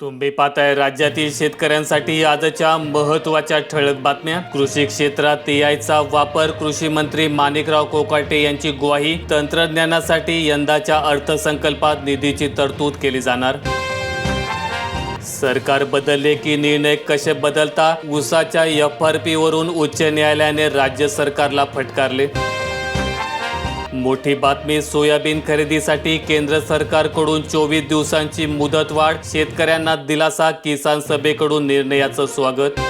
तुम्ही पाहताय राज्यातील शेतकऱ्यांसाठी आजच्या महत्त्वाच्या ठळक बातम्या. कृषी क्षेत्रात एआयचा वापर कृषी मंत्री माणिकराव कोकाटे यांची ग्वाही तंत्रज्ञानासाठी यंदाच्या अर्थसंकल्पात निधीची तरतूद केली जाणार. सरकार बदलले की निर्णय कसे बदलता? उसाच्या एफ आर पी वरून उच्च न्यायालयाने राज्य सरकारला फटकारले. मोठी बातमी सोयाबीन खरेदीसाठी केंद्र सरकारकडून चोवीस दिवसांची मुदतवाढ शेतकऱ्यांना दिलासा किसान सभेकडून निर्णयाचं स्वागत.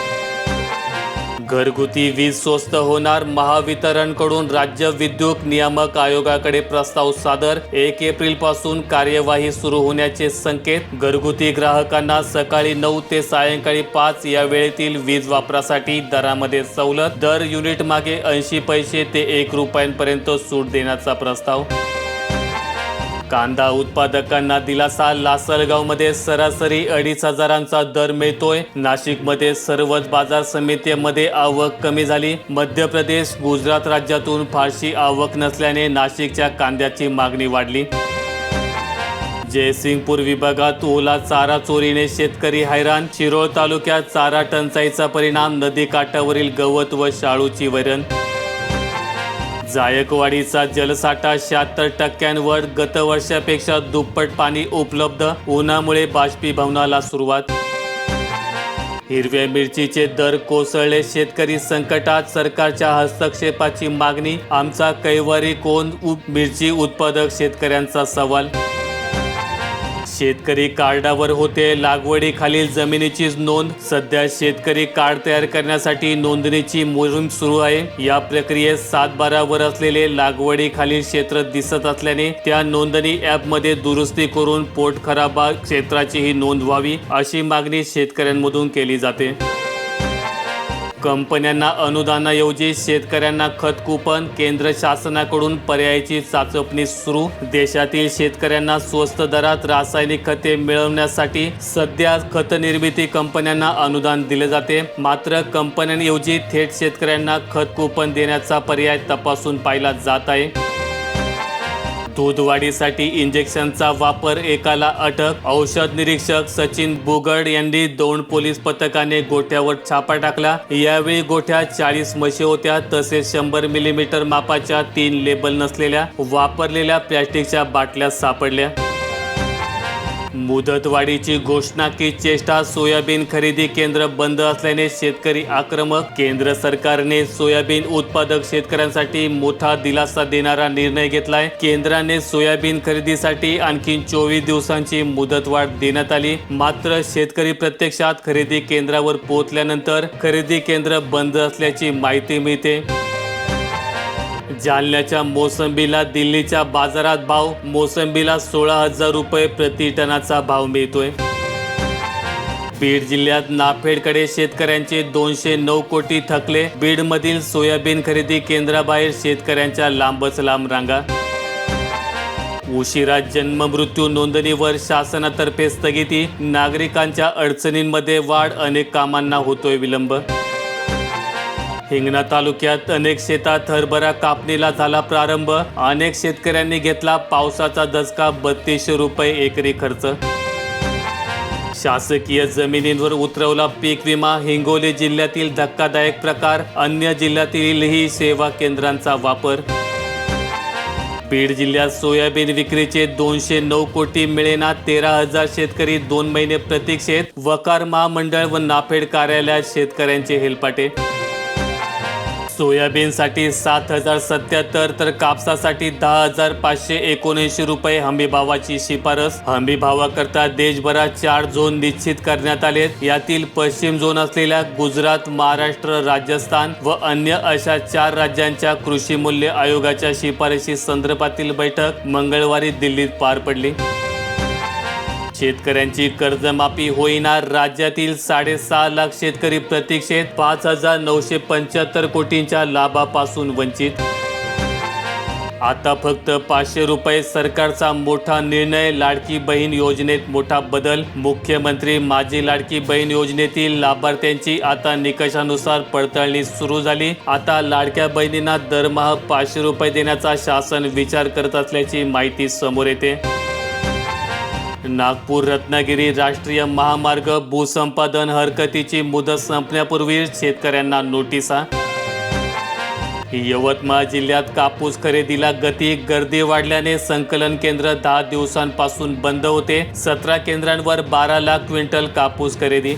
घरगुती वीज स्वस्त होणार. महावितरणकडून राज्य विद्युत नियामक आयोगाकडे प्रस्ताव सादर. एक एप्रिलपासून कार्यवाही सुरू होण्याचे संकेत. घरगुती ग्राहकांना सकाळी नऊ ते सायंकाळी पाच या वेळेतील वीज वापरासाठी दरामध्ये सवलत. दर युनिट मागे ऐंशी पैसे ते एक रुपयांपर्यंत सूट देण्याचा प्रस्ताव. कांदा उत्पादकांना दिलासा लासलगावमध्ये सरासरी अडीच हजारांचा दर मिळतोय. नाशिकमध्ये सर्वच बाजार समित्यांमध्ये आवक कमी झाली. मध्य प्रदेश गुजरात राज्यातून फारशी आवक नसल्याने नाशिकच्या कांद्याची मागणी वाढली. जयसिंगपूर विभागात ओला चारा चोरीने शेतकरी हैराण. शिरोळ तालुक्यात चारा टंचाईचा परिणाम नदीकाठावरील गवत व शाळूची वैरण जायकवाडीचा जलसाठा शहात्तर टक्क्यांवर गतवर्षापेक्षा दुप्पट पाणी उपलब्ध. उन्हामुळे बाष्पीभवनाला सुरुवात. हिरव्या मिरचीचे दर कोसळले. शेतकरी संकटात सरकारच्या हस्तक्षेपाची मागणी. आमचा कैवारी कोण उप मिरची उत्पादक शेतकऱ्यांचा सवाल शेतकरी कार्डावर होते लागवडीखालील जमिनीची नोंद. सध्या शेतकरी कार्ड तयार करण्यासाठी नोंदणीची मोहीम सुरू आहे. या प्रक्रियेत सात बारावर असलेले लागवडीखालील क्षेत्र दिसत असल्याने त्या नोंदणी ॲपमध्ये दुरुस्ती करून पोट खराबा क्षेत्राचीही नोंद व्हावी अशी मागणी शेतकऱ्यांमधून केली जाते. कंपन्यांना अनुदानाऐवजी शेतकऱ्यांना खत कुपन केंद्र शासनाकडून पर्यायाची चाचपणी सुरू. देशातील शेतकऱ्यांना स्वस्त दरात रासायनिक खते मिळवण्यासाठी सध्या खत निर्मिती कंपन्यांना अनुदान दिले जाते. मात्र कंपन्यांऐवजी थेट शेतकऱ्यांना खत कुपन देण्याचा पर्याय तपासून पाहिला जात आहे. दूध वाढीसाठी इंजेक्शनचा वापर एकाला अटक. औषध निरीक्षक सचिन बुगड यांनी दोन पोलीस पथकाने गोठ्यावर छापा टाकला. यावेळी गोठ्यात चाळीस म्हशी होत्या तसेच शंभर मिलीमीटर मापाच्या तीन लेबल नसलेल्या वापरलेल्या प्लॅस्टिकच्या बाटल्या सापडल्या. मुदतवाढीची घोषणा की चेष्टा सोयाबीन खरेदी केंद्र बंद असल्याने शेतकरी आक्रमक. केंद्र सरकारने सोयाबीन उत्पादक शेतकऱ्यांसाठी मोठा दिलासा देणारा निर्णय घेतलाय. केंद्राने सोयाबीन खरेदीसाठी आणखी चोवीस दिवसांची मुदतवाढ देण्यात आली. मात्र शेतकरी प्रत्यक्षात खरेदी केंद्रावर पोहोचल्यानंतर खरेदी केंद्र बंद असल्याची माहिती मिळते. जालन्याच्या मोसंबीला दिल्लीच्या बाजारात भाव मोसंबीला सोळा हजार रुपये प्रति टनाचा भाव मिळतोय. बीड जिल्ह्यात नाफेडकडे शेतकऱ्यांचे दोनशे नऊ कोटी थकले. बीडमधील सोयाबीन खरेदी केंद्राबाहेर शेतकऱ्यांच्या लांबच लांब रांगा. उशिरा जन्म मृत्यू नोंदणीवर शासनातर्फे स्थगिती. नागरिकांच्या अडचणींमध्ये वाढ अनेक कामांना होतोय विलंब. हिंगणा तालुक्यात अनेक शेतात हरभरा कापणीला झाला प्रारंभ. अनेक शेतकऱ्यांनी घेतला पावसाचा दसका बत्तीसशे रुपये एकरी खर्च. शासकीय जमिनींवर उतरवला पीक विमा हिंगोली जिल्ह्यातील धक्कादायक प्रकार अन्य जिल्ह्यातीलही सेवा केंद्रांचा वापर. बीड जिल्ह्यात सोयाबीन विक्रीचे दोनशे नऊ कोटी मिळेना तेरा हजार शेतकरी दोन महिने प्रतीक्षेत. वकार महामंडळ व नाफेड कार्यालयात शेतकऱ्यांचे हेलपाटे. सोयाबीनसाठी सात हजार सत्याहत्तर तर कापसासाठी दहा हजार पाचशे एकोणऐंशी रुपये हमीभावाची शिफारस. हमीभावाकरता देशभरात चार झोन निश्चित करण्यात आले यातील पश्चिम झोन असलेल्या गुजरात महाराष्ट्र राजस्थान व अन्य अशा चार राज्यांच्या कृषी मूल्य आयोगाच्या शिफारशी संदर्भातील बैठक मंगळवारी दिल्लीत पार पडली. शेतकऱ्यांची कर्जमाफी होईना राज्यातील साडेसहा लाख शेतकरी प्रतीक्षेत पाच हजार नऊशे पंच्याहत्तर कोटींच्या लाभापासून वंचित. आता फक्त पाचशे रुपये सरकारचा मोठा निर्णय. लाडकी बहीण योजनेत मोठा बदल. मुख्यमंत्री माझी लाडकी बहीण योजनेतील लाभार्थ्यांची आता निकषानुसार पडताळणी सुरू झाली. आता लाडक्या बहिणींना दरमहा पाचशे रुपये देण्याचा शासन विचार करत असल्याची माहिती समोर येते. नागपूर रत्नागिरी राष्ट्रीय महामार्ग भूसंपादन हरकतीची मुदत संपण्यापूर्वी शेतकऱ्यांना नोटिसा. यवतमाळ जिल्ह्यात कापूस खरेदीला गती गर्दी वाढल्याने संकलन केंद्र दहा दिवसांपासून बंद होते. सतरा केंद्रांवर बारा लाख क्विंटल कापूस खरेदी.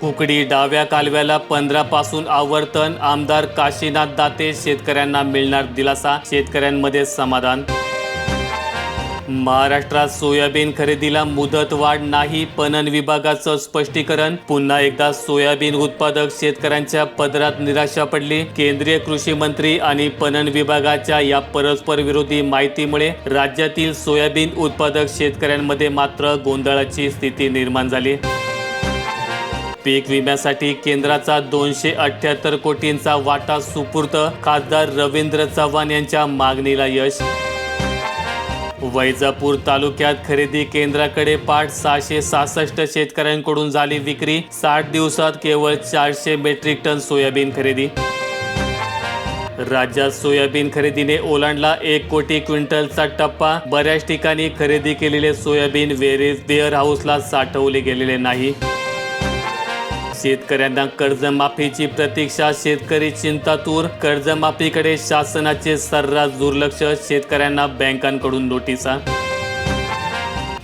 कुकडी डाव्या कालव्याला पंधरा पासून आवर्तन. आमदार काशीनाथ दाते शेतकऱ्यांना मिळणार दिलासा. शेतकऱ्यांमध्ये समाधान महाराष्ट्रात सोयाबीन खरेदीला मुदत वाढ नाही पणन विभागाचं स्पष्टीकरण. पुन्हा एकदा सोयाबीन उत्पादक शेतकऱ्यांच्या पदरात निराशा पडली. केंद्रीय कृषी मंत्री आणि पणन विभागाच्या या परस्पर विरोधी माहितीमुळे राज्यातील सोयाबीन उत्पादक शेतकऱ्यांमध्ये मात्र गोंधळाची स्थिती निर्माण झाली. पीक विम्यासाठी केंद्राचा दोनशे अठ्याहत्तर कोटींचा वाटा सुपूर्त खासदार रवींद्र चव्हाण यांच्या मागणीला यश वैजापूर तालुक्यात खरेदी केंद्राकडे पाठ सहाशे सहासष्ट शेतकऱ्यांकडून झाली विक्री. साठ दिवसात केवळ चारशे मेट्रिक टन सोयाबीन खरेदी. राज्यात सोयाबीन खरेदीने ओलांडला एक कोटी क्विंटलचा टप्पा. बऱ्याच ठिकाणी खरेदी केलेले सोयाबीन वेरेज वेअर हाऊसला साठवले गेलेले नाही. शेतकऱ्यांना कर्जमाफीची प्रतीक्षा शेतकरी चिंतातूर. कर्जमाफीकडे शासनाचे सर्रास दुर्लक्ष शेतकऱ्यांना बँकांकडून नोटिसा.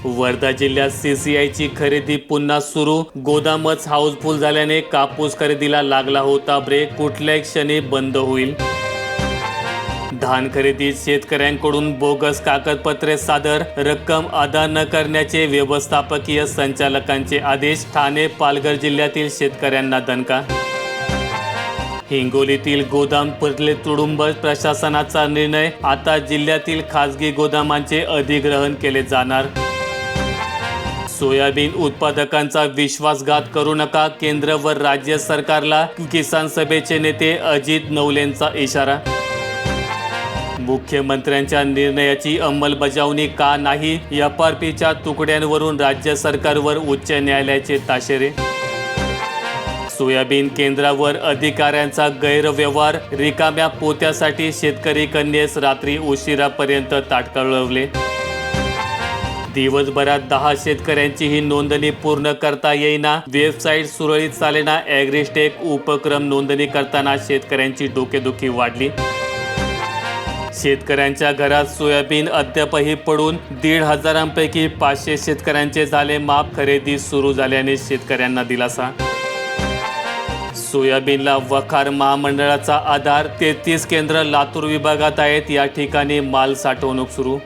वर्धा जिल्ह्यात सीसीआयची खरेदी पुन्हा सुरू. गोदामच हाऊसफुल झाल्याने कापूस खरेदीला लागला होता ब्रेक. कुठल्याही क्षणी बंद होईल. धान खरेदीत शेतकऱ्यांकडून बोगस कागदपत्रे सादर रक्कम अदा न करण्याचे व्यवस्थापकीय संचालकांचे आदेश ठाणे पालघर जिल्ह्यातील शेतकऱ्यांना दणका. हिंगोलीतील गोदाम पडले तुडुंब प्रशासनाचा निर्णय आता जिल्ह्यातील खासगी गोदामांचे अधिग्रहण केले जाणार. सोयाबीन उत्पादकांचा विश्वासघात करू नका केंद्र व राज्य सरकारला किसान सभेचे नेते अजित नवलेंचा इशारा. मुख्यमंत्र्यांच्या निर्णयाची अंमलबजावणी का नाही एफ आर पीच्या तुकड्यांवरून राज्य सरकारवर उच्च न्यायालयाचे ताशेरे? सोयाबीन केंद्रावर अधिकाऱ्यांचा गैरव्यवहार रिकाम्या पोत्यासाठी शेतकरी कन्येस रात्री उशिरापर्यंत ताटकळवले दिवसभरात दहा शेतकऱ्यांची ही नोंदणी पूर्ण करता येईना वेबसाईट सुरळीत चालेना ॲग्रिस्टेक उपक्रम नोंदणी करताना शेतकऱ्यांची डोकेदुखी वाढली? शेतकऱ्यांच्या घरात सोयाबीन अद्यापही पडून दीड हजारांपैकी पाचशे शेतकऱ्यांचे झाले माप. खरेदी सुरू झाल्याने शेतकऱ्यांना दिलासा. सोयाबीनला वखार महामंडळाचा आधार. तेहतीस केंद्र लातूर विभागात आहेत. या ठिकाणी माल साठवणूक सुरू.